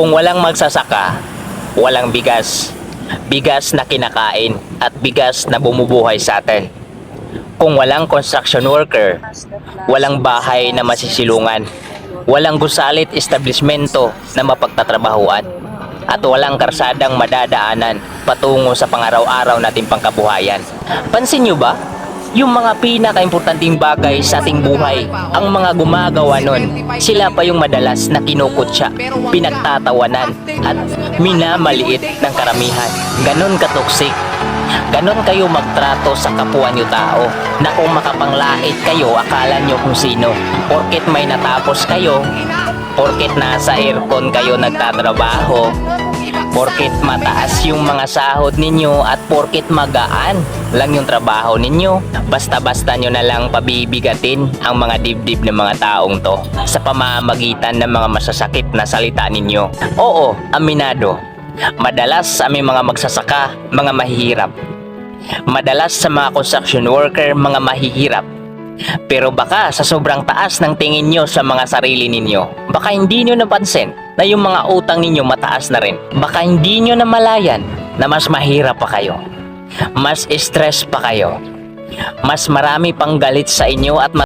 Kung walang magsasaka, walang bigas. Bigas na kinakain at bigas na bumubuhay sa atin. Kung walang construction worker, walang bahay na masisilungan. Walang gusalit establishmento na mapagtatrabahuan. At walang karsadang madadaanan patungo sa pangaraw-araw nating pangkabuhayan. Pansin nyo ba? Yung mga pinaka-importanting bagay sa ating buhay, ang mga gumagawa nun, sila pa yung madalas na kinukutsa, pinagtatawanan, at minamaliit ng karamihan. Ganon katoksik. Ganon kayo magtrato sa kapwa nyo tao na kung makapanglait kayo, akala nyo kung sino. Porket may natapos kayo, porket nasa aircon kayo nagtatrabaho, porket mataas yung mga sahod ninyo at porket magaan lang yung trabaho ninyo. Basta-basta nyo na lang pabibigatin ang mga dibdib ng mga taong to sa pamamagitan ng mga masasakit na salita ninyo. Oo, aminado. Madalas sa aming mga magsasaka, mga mahihirap. Madalas sa mga construction worker, mga mahihirap. Pero baka sa sobrang taas ng tingin nyo sa mga sarili ninyo, baka hindi nyo napansin na yung mga utang ninyo mataas na rin. Baka hindi nyo namalayan na mas mahirap pa kayo. Mas stress pa kayo. Mas marami pang galit sa inyo at